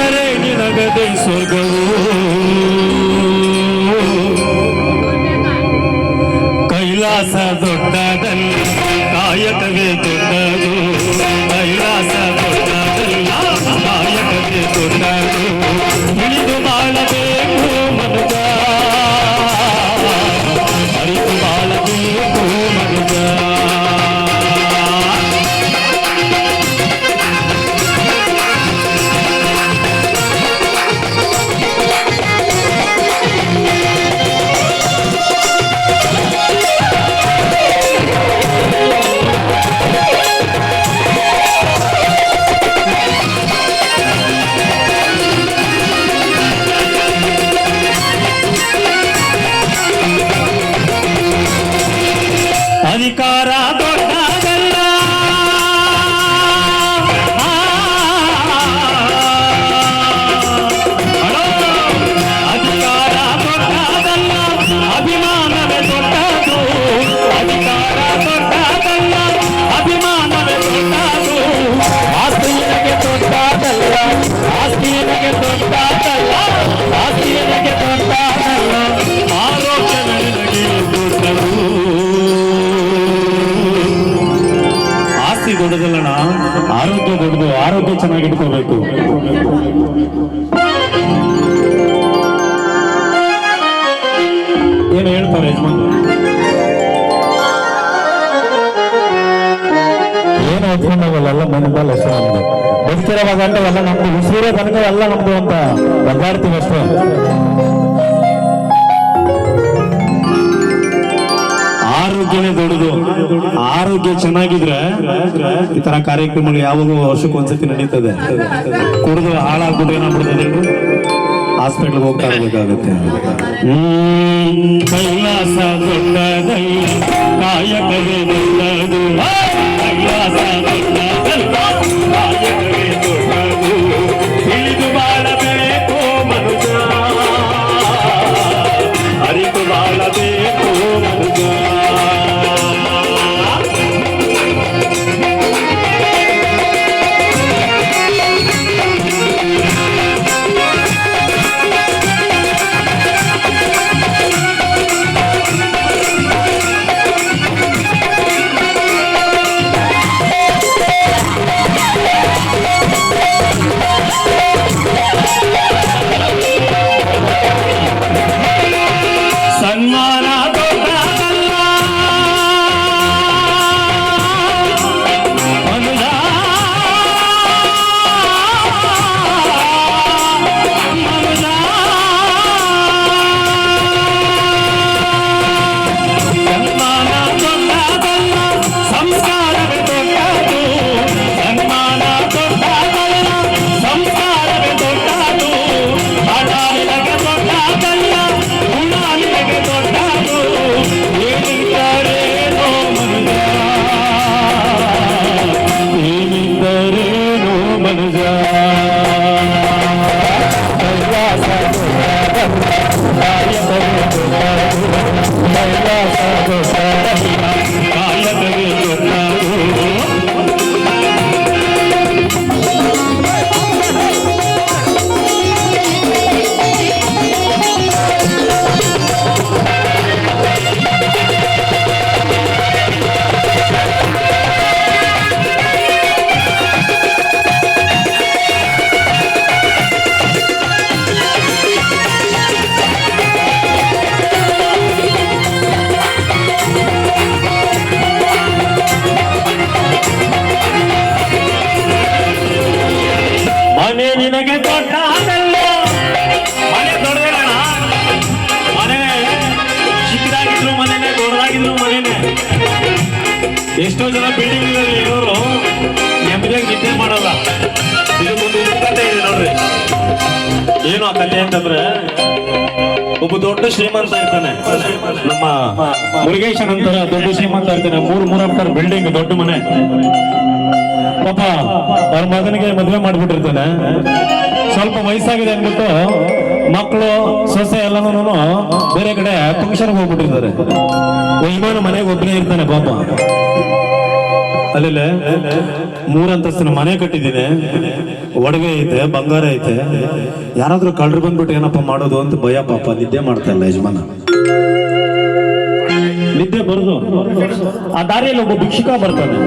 ಕಂಡರೆ ನಿನಗದೆ ಸ್ವರ್ಗವು ಆರೋಗ್ಯ ಚೆನ್ನಾಗಿ ಇಟ್ಕೋಬೇಕು ಏನು ಹೇಳ್ತಾರೆ ಯಜಮಾನ್ ಏನು ಓದ್ಕೊಂಡವಲ್ಲ ಮನದಲ್ಲಿ ಹೆಸರು ಬದುಕಿರೋವಾಗ ಗಂಟೆ ಎಲ್ಲ ನಮ್ದು ಉಸಿರೋ ತನಕ ಎಲ್ಲ ನಮ್ದು ಅಂತ ಬದ್ದಾಡ್ತೀವಿ ಅಷ್ಟೇ. ಆರೋಗ್ಯನೇ ದೊಡ್ಡದು. ಆರೋಗ್ಯ ಚೆನ್ನಾಗಿದ್ರೆ ಈ ತರ ಕಾರ್ಯಕ್ರಮಗಳು ಯಾವಾಗೂ ವರ್ಷಕ್ಕೆ ಒಂದ್ಸತಿ ನಡೀತದೆ. ಕುಡಿದು ಹಾಳಾಗ್ಬಿಟ್ಟು ಏನಾಗ್ಬಿಡ್ತದೆ ಹಾಸ್ಪಿಟ್ಲ್ಗೆ ಹೋಗ್ತಾ ಇರ್ಬೇಕಾಗುತ್ತೆ. ಕೈಲಾಸ ದೊಡ್ಡದಲ್ಲ ಕಾಯಕವೇ ಎಷ್ಟೋ ಜನ ಬಿಲ್ಡಿಂಗ್ ಇರೋರು. ನೆಮ್ಮದಿಯಾಗಿ ನಿದ್ದೆ ಮಾಡಲ್ಲ. ಒಂದು ಕತೆ ಇದೆ ನೋಡ್ರಿ. ಏನು ಆ ಕತೆ ಅಂತಂದ್ರೆ, ಒಬ್ಬ ದೊಡ್ಡ ಶ್ರೀಮಂತ ಇರ್ತಾನೆ. ನಮ್ಮ ಮುರುಗೇಶನ್ ಅಂತಾರ ದೊಡ್ಡ ಶ್ರೀಮಂತ ಇರ್ತಾನೆ. ಮೂರು ಮೂರ ಬಿಲ್ಡಿಂಗ್ ದೊಡ್ಡ ಮನೆ. ಪಾಪ, ಅವ್ರ ಮಗನಿಗೆ ಮದುವೆ ಮಾಡ್ಬಿಟ್ಟಿರ್ತಾನೆ. ಸ್ವಲ್ಪ ವಯಸ್ಸಾಗಿದೆ ಅಂದ್ಬಿಟ್ಟು ಮಕ್ಕಳು, ಸೊಸೆ ಎಲ್ಲನೂ ಬೇರೆ ಕಡೆ ಫಂಕ್ಷನ್ಗೆ ಹೋಗ್ಬಿಟ್ಟಿರ್ತಾರೆ. ಯಜಮಾನ ಮನೆಗೆ ಒಬ್ಬನೇ ಇರ್ತಾನೆ ಪಾಪ. ಅಲ್ಲೇ ಮೂರಂತಸ್ತಿನ ಮನೆ ಕಟ್ಟಿದ್ದೀನಿ. ಒಡವೆ ಐತೆ, ಬಂಗಾರ ಐತೆ. ಯಾರಾದ್ರೂ ಕಳ್ರು ಬಂದ್ಬಿಟ್ಟು ಏನಪ್ಪ ಮಾಡೋದು ಅಂತ ಭಯ ಪಾಪ, ನಿದ್ದೆ ಮಾಡ್ತಾ ಇಲ್ಲ ಯಜಮಾನ. ನಿದ್ದೆ ಬರುದು. ಆ ದಾರಿಯಲ್ಲಿ ಒಬ್ಬ ಭಿಕ್ಷುಕ ಬರ್ತಾನೆ.